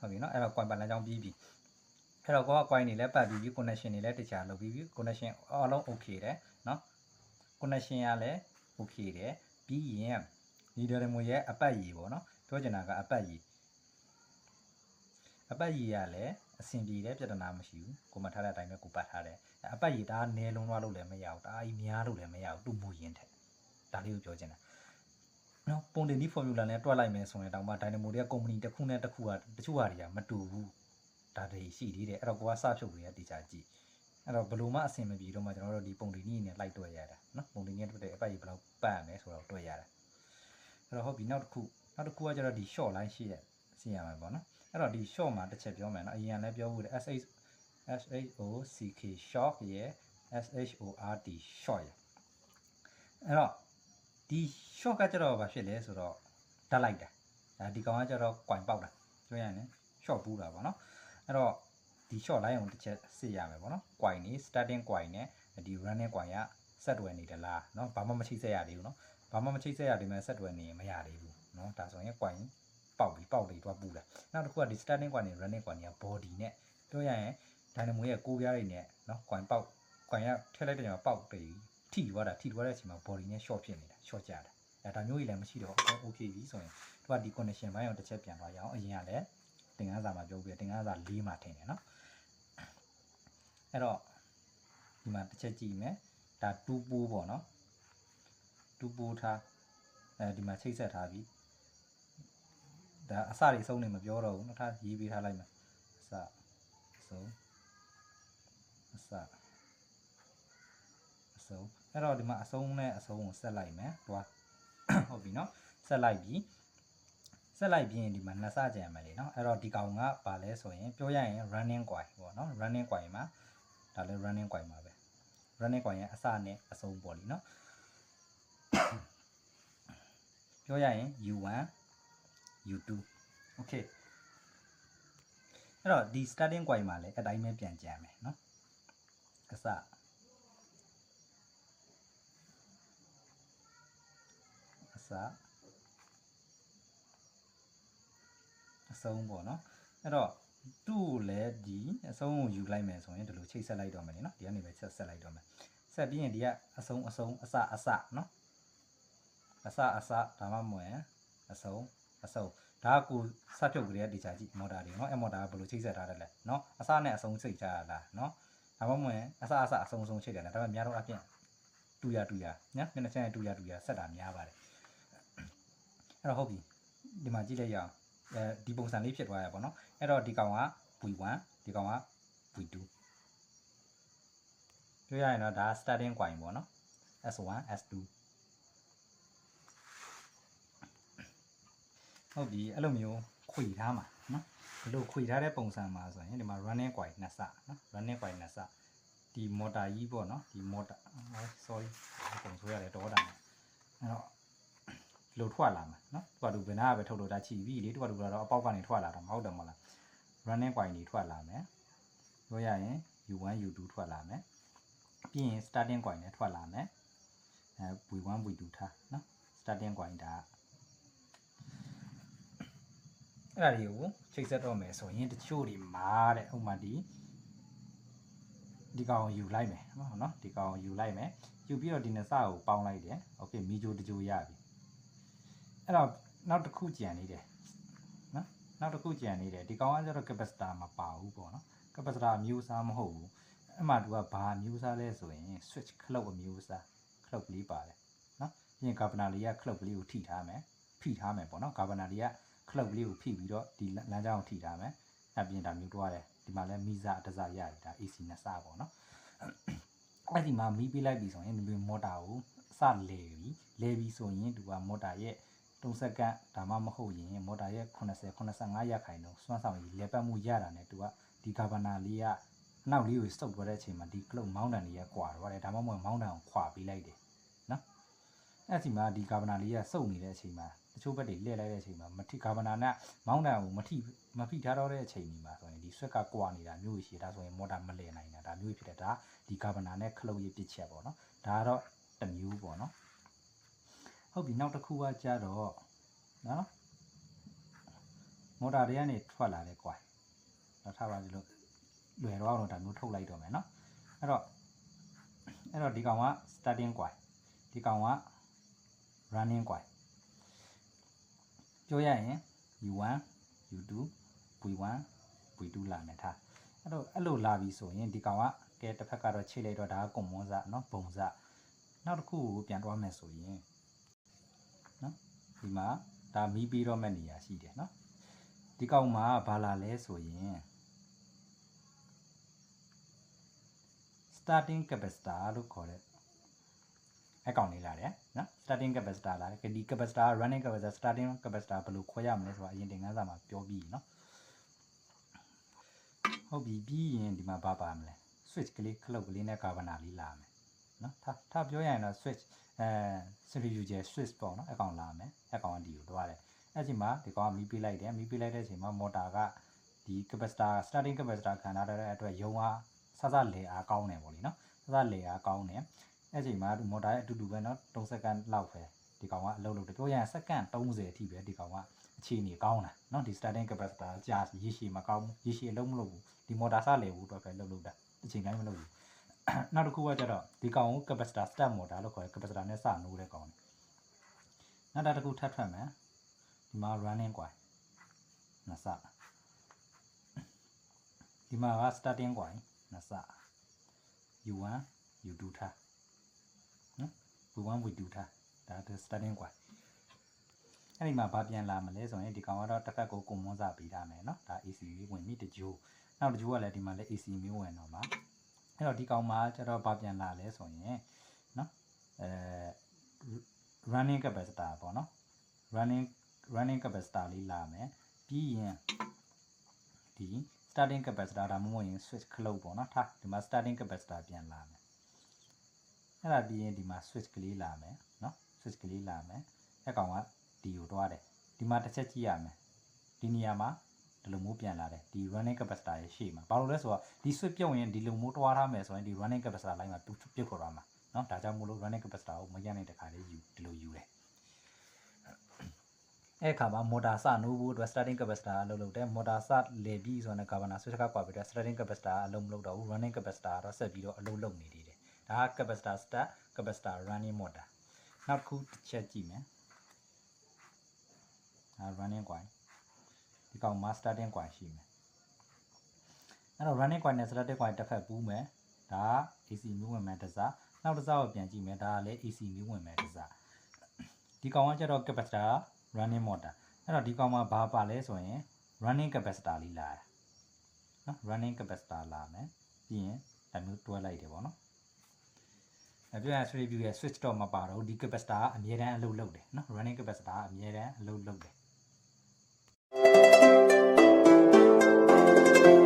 ဟုတ်ပြီနော်အဲ့တော့ coin ပတ်လမ်းကြောင်းပြီးပြီအဲ့တော့ကိုက coin တွေလည်းပတ်ပြီးပြီ connection တွေလည်းတခြားလုပ်ပြီးပြီ connection အားလုံး okay တယ်နော် connection ကလည်း okay တယ်ပြီးရင် leader demo ရဲ့အပတ်ရည်ပေါ့နော်ပြောချင်တာကအပတ်ရည်အပတ်ရည်ကလည်းအဆင်ပြေတယ်ပြဿနာမရှိဘူးကိုမထားတဲ့အတိုင်းပဲကိုပတ်ထားတယ်အပတ်ရည်ဒါကနဲလုံးသွားလို့လည်းမရဘူးဒါအကြီးများလို့လည်းမရဘူးသူ့မူရင်းထက်ဒါလေးကိုပြောချင်တာ နော်ပုံတင်ဒီ formula နဲ့တွက်လိုက်မယ်ဆိုရင်တောင်မှ Dynamo တွေက company တစ်ခုနဲ့တစ်ခုကတချို့ဟာတွေကမတူဘူးဒါတွေရှိသေးတယ်အဲ့တော့ကိုကစဖြုတ်တွေကတေချာကြည့်အဲ့တော့ဘယ်လိုမှအဆင်မပြေတော့မှကျွန်တော်တို့ဒီပုံတင်ကြီးနဲ့လိုက်တွက်ရတာနော်ပုံတင်ကြီးနဲ့တွက်တဲ့အပတ်ရည်ဘယ်လောက်ပတ်ရမလဲဆိုတော့တွက်ရတာအဲ့တော့ဟုတ်ပြီနောက်တစ်ခုနောက်တစ်ခုကကျတော့ဒီ short line ရှိရဲ့စီရမှာပေါ့နော်အဲ့တော့ဒီ short မှာတစ်ချက်ပြောမယ်နော်အရင်ကလည်းပြောဖို့တယ် SH SHOCK short ရဲ့ SHORT short ရဲ့အဲ့တော့ ဒီ short ကကျတော့ဘာဖြစ်လဲဆိုတော့ဓာတ်လိုက်တာဒါဒီကောင်ကကျတော့ coin ပေါက်တာပြောရရင် short ပူးတာပေါ့နော်အဲ့တော့ဒီ short line ကိုတစ်ချက်စစ်ရမယ်ပေါ့နော် coin နေ starting coin နဲ့ဒီ running coin ကဆက်တွယ်နေတယ်လားเนาะဘာမှမချိတ်ဆက်ရသေးဘူးเนาะဘာမှမချိတ်ဆက်ရသေးမဲ့ဆက်တွယ်နေရင်မရသေးဘူးเนาะဒါဆိုရင် coin ပေါက်ပြီးပေါက်ပြီးတော့ပူတာနောက်တစ်ခုကဒီ starting coin နဲ့ running coin က body နဲ့ပြောရရင် dynamo ရဲ့ကိုးပြားတွေနဲ့เนาะ coin ပေါက် coin ကထည့်လိုက်တဲ့ချိန်မှာပေါက်ပြီး ထိသွားတာထိသွားတဲ့အချိန်မှာ body နဲ့ short ဖြစ်နေတာ short ကြတာအဲဒါမျိုးကြီးလည်းမရှိတော့အကုန် okay ပြီဆိုရင်သူကဒီ connection ဘိုင်းအောင်တစ်ချက်ပြန်သွားရအောင်အရင်ကလည်းတင်ကန်းစာမှာပြောပြီးတင်ကန်းစာ၄မှာထင်တယ်နော်အဲ့တော့ဒီမှာတစ်ချက်ကြည့်မယ်ဒါ2ပိုးပေါ့နော်2ပိုးထားအဲဒီမှာချိတ်ဆက်ထားပြီးဒါအစတွေအဆုံးနေမပြောတော့ဘူးနော်ထားရေးပေးထားလိုက်မယ်အစအဆုံးအစ ဆုံးအဲ့တော့ဒီမှာအဆုံးနဲ့အဆုံးကိုဆက်လိုက်မယ်တွားဟုတ်ပြီနော်ဆက်လိုက်ပြီဆက်လိုက်ပြီးရင်ဒီမှာနှစ်ဆကြံမယ်လေနော်အဲ့တော့ဒီကောင်ကဘာလဲဆိုရင်ပြောရရင် running coin ပေါ့နော် running coin မှာဒါလည်း running coin မှာပဲ running coin ရဲ့အစနဲ့အဆုံးပေါ့လीနော်ပြောရရင် u1 u2 okay အဲ့တော့ဒီ starting coin မှာလည်းအတိုင်းပဲပြန်ကြံမယ်နော်အစ စအဆုံးပေါ့နော်အဲ့တော့သူ့ကိုလည်းဒီအဆုံးကိုယူလိုက်မယ်ဆိုရင်ဒီလိုချိတ်ဆက်လိုက်တော့မယ်နော်ဒီကနေပဲချက်ဆက်လိုက်တော့မယ်ဆက်ပြီးရင်ဒီကအဆုံးအဆုံးအစအစနော်အစအစဒါမှမဟုတ်အဆုံးအဆုံးဒါကကိုစပြုတ်ကလေးတေချာကြည့်မော်တာတွေနော်အဲမော်တာကဘယ်လိုချိတ်ဆက်ထားတယ်လဲနော်အစနဲ့အဆုံးချိတ်ထားတာနော်ဒါမှမဟုတ်အစအစအဆုံးအဆုံးချိတ်တယ်လားဒါပေမဲ့များတော့အပြင်တူရတူရနော်မျက်နှာချင်းတူရတူရဆက်တာများပါတယ် အဲ့တော့ဟုတ်ပြီဒီမှာကြည့်လိုက်ရအောင်အဲဒီပုံစံလေးဖြစ်သွားရပါတော့အဲ့တော့ဒီကောင်က V1 ဒီကောင်က V2 ပြောရရင်တော့ဒါ starting coin ပေါ့နော် S1 S2 ဟုတ်ပြီအဲ့လိုမျိုးခွေထားမှာနော်ဘလို့ခွေထားတဲ့ပုံစံမှာဆိုရင်ဒီမှာ running coin နှစ်စနော် running coin နှစ်စဒီ motor ကြီးပေါ့နော်ဒီ motor sorry ပုံဆိုရတယ်တော့တာအဲ့တော့ လို့ထွက်လာမှာနော်သူကသူဘယ်နာပဲထုတ်လို့ဒါချီပြီလေသူကသူကတော့အပေါက်ကနေထွက်လာတာမဟုတ်တယ်မဟုတ်လား running coin တွေထွက်လာမယ်ပြောရရင် u1 u2 ထွက်လာမယ်ပြီးရင် starting coin နဲ့ထွက်လာမယ်အဲ v1 v2 ထားနော် starting coin ဒါအဲ့ဒါတွေကိုချိတ်ဆက်တော့မယ်ဆိုရင်တချို့တွေမာတဲ့ဥပမာဒီဒီကောင်ယူလိုက်မယ်ဟုတ်နော်ဒီကောင်ယူလိုက်မယ်ယူပြီးတော့ဒီနှစ်စကိုပေါင်းလိုက်တယ်โอเคမီဂျိုတကြိုရပြီ အဲ့တော့နောက်တစ်ခုကြံနေတယ်နော်နောက်တစ်ခုကြံနေတယ်ဒီကောင်ကကျတော့ capacitor မပါဘူးပေါ့နော် capacitor အမျိုးအစားမဟုတ်ဘူးအဲ့မှာသူကဘာအမျိုးအစားလဲဆိုရင် switch ခလုတ်အမျိုးအစားခလုတ်ကလေးပါတယ်နော်ပြီးရင် governor လေးကခလုတ်ကလေးကိုထိထားမယ်ဖိထားမယ်ပေါ့နော် governor လေးကခလုတ်ကလေးကိုဖိပြီးတော့ဒီလမ်းကြောင်းကိုထိထားမယ်အဲ့ပြင်ဒါမျိုးတွားတယ်ဒီမှာလဲမီဇာတစားရပြီဒါ AC နှစ်စပေါ့နော်အဲ့ဒီမှာမီးပေးလိုက်ပြီဆိုရင်ဒီလိုမော်တာကိုစလဲပြီလဲပြီဆိုရင်သူကမော်တာရဲ့ 3စက္ကန့်ဒါမှမဟုတ်ရင်မော်တာရဲ့80 85ရာခိုင်နှုန်းစွမ်းဆောင်ရည်လဲပတ်မှုရတာ ਨੇ သူကဒီကာဗနာလေးကနောက်လေးကိုစုပ်သွားတဲ့အချိန်မှာဒီကလုတ်မောင်းတန်လေးကကွာတော့တယ်ဒါမှမဟုတ်မောင်းတန်ကိုခွာပေးလိုက်တယ်နော်အဲ့ဒီမှာဒီကာဗနာလေးကစုပ်နေတဲ့အချိန်မှာတချို့ဘက်တွေလှည့်လိုက်တဲ့အချိန်မှာမထိကာဗနာနဲ့မောင်းတန်ကိုမထိမဖိထားတော့တဲ့အချိန်ဒီမှာဆိုရင်ဒီဆွက်ကကွာနေတာမျိုးရှိဒါဆိုရင်မော်တာမလဲနိုင်တာဒါမျိုးဖြစ်တဲ့ဒါဒီကာဗနာနဲ့ခလုတ်ရေးပစ်ချက်ပေါ့နော်ဒါကတော့တစ်မျိုးပေါ့နော် ဟုတ်ပြီနောက်တစ်ခုကကြတော့နော် မော်တာတွေကနေထွက်လာတဲ့ coil တော့ထားပါကြလို့လွယ်တော့အောင်ဒါမျိုးထုတ်လိုက်တော့မယ်နော်အဲ့တော့အဲ့တော့ဒီကောင်က starting coil ဒီကောင်က running coil ပြောရရင် u1 u2 v1 v2 လာမယ်ထားအဲ့တော့အဲ့လိုလာပြီဆိုရင်ဒီကောင်ကကဲတစ်ဖက်ကတော့ချိတ်လိုက်တော့ဒါကကွန်မွန်စเนาะဘုံစနောက်တစ်ခုကိုပြန်တွားမယ်ဆိုရင်เนาะ ဒီမှာဒါမီးပြီးတော့မဲ့နေရာရှိတယ်နော်ဒီကောင်မှာဘာလာလဲဆိုရင် starting capacitor လို့ခေါ်တဲ့အကောင်လေးလာတယ်နော် starting capacitor လာတယ်ဒီ capacitor running capacitor starting capacitor ဘယ်လိုခွဲရမလဲဆိုတာအရင်သင်ခန်းစာမှာပြောပြီးနော်ဟုတ်ပြီပြီးရင်ဒီမှာဘာပါမလဲ switch ကလေးခလုတ်ကလေးနဲ့ကာဗနာလေးလာမယ် နော်ထထပြောရရင်တော့ switch အဲ individual switch ပေါ့နော်အကောင်လာမယ်အကောင်ဒီကိုတွားတယ်အဲ့ဒီမှာဒီကောင်ကမီးပေးလိုက်တယ်မီးပေးလိုက်တဲ့အချိန်မှာမော်တာကဒီ capacitor starting capacitor ခံထားတဲ့အတွက်ယုံအားဆဆလေအားကောင်းတယ်ပေါ့လေနော်ဆဆလေအားကောင်းတယ်အဲ့ဒီမှာမော်တာရဲ့အတူတူပဲနော်3စက္ကန့်လောက်ပဲဒီကောင်ကအလုပ်လုပ်တယ်ပြောရရင်စက္ကန့်30အထိပဲဒီကောင်ကအခြေအနေကောင်းတာနော်ဒီ starting capacitor ကြာရရှိမကောင်းရရှိအလုပ်မလုပ်ဘူးဒီမော်တာဆလေဘူးတော့ပဲလုပ်လို့တာအချိန်တိုင်းမလုပ်ဘူး နောက်တစ်ခုကကျတော့ဒီကောင်ကို capacitor step motor လို့ခေါ်တယ် capacitor နဲ့စနိုးတဲ့ကောင်နောက်တစ်ခုထပ်ထွက်မယ်ဒီမှာ running ကွာနှစ်စဒီမှာက starting ကွာနှစ်စ u1 u2 ထားနော် v1 v2 ထားဒါက starting ကွာအဲ့ဒီမှာဘာပြန်လာမလဲဆိုရင်ဒီကောင်ကတော့တစ်ခါကိုကွန်မွန်စာပေးထားမယ်เนาะဒါ AC ဝင်ပြီတကြိုးနောက်တကြိုးကလည်းဒီမှာလည်း AC မျိုးဝင်တော့မှာ အဲ့တော့ဒီကောင်မှာကျတော့ဘာပြန်လာလဲဆိုရင်เนาะအဲ running capacitor ပေါ့เนาะ running running capacitor လေးလာမယ်ပြီးရင်ဒီ starting capacitor ဒါမှမဟုတ်ရင် switch ခလုတ်ပေါ့နော်ထားဒီမှာ starting capacitor ပြန်လာမယ်အဲ့ဒါပြီးရင်ဒီမှာ switch ကလေးလာမယ်နော် switch ကလေးလာမယ်အဲ့ကောင်ကဒီကိုတွားတယ်ဒီမှာတစ်ချက်ကြည့်ရမယ်ဒီနေရာမှာ ဒီလိုမျိုးပြန်လာတယ်ဒီ running capacitor ရဲ့ရှေ့မှာဘာလို့လဲဆိုတော့ဒီ switch ပြုတ်ရင်ဒီလိုမျိုးတွားထားမယ်ဆိုရင်ဒီ running capacitor လိုင်းမှာပြုတ်ပြုတ်ခေါ်သွားမှာနော်ဒါကြောင့်မို့လို့ running capacitor ကိုမရနိုင်တဲ့ခါလေးယူဒီလိုယူတယ်အဲ့ခါမှာမော်တာစနိုးဖို့အတွက် starting capacitor အလုပ်လုပ်တယ်မော်တာစလေပြီးဆိုတော့ governor switch ကကွာပြီးတော့ starting capacitor အလုပ်မလုပ်တော့ဘူး running capacitor ကတော့ဆက်ပြီးတော့အလုပ်လုပ်နေသေးတယ်ဒါက capacitor start capacitor running motor နောက်တစ်ခုတစ်ချက်ကြည့်မယ်ဒါ running coil ဒီကောင်မှာ starting coil ရှိမယ်အဲ့တော့ running coil နဲ့ starting coil တစ်ဖက်ပူးမယ်ဒါက AC မျိုးဝင်မယ်တစ်စားနောက်တစ်စားကိုပြန်ကြည့်မယ်ဒါကလည်း AC မျိုးဝင်မယ်တစ်စားဒီကောင်ကကျတော့ capacitor running motor အဲ့တော့ဒီကောင်မှာဘာပါလဲဆိုရင် running capacitor လေးလာတယ်နော် running capacitor လာမယ်ပြီးရင်ဒါမျိုးတွဲလိုက်တယ်ပေါ့နော်အပြည့်အစုံ review ရဲ့ switch တော့မပါတော့ဒီ capacitor ကအမြဲတမ်းအလုပ်လုပ်တယ်နော် running capacitor ကအမြဲတမ်းအလုပ်လုပ်တယ် thank you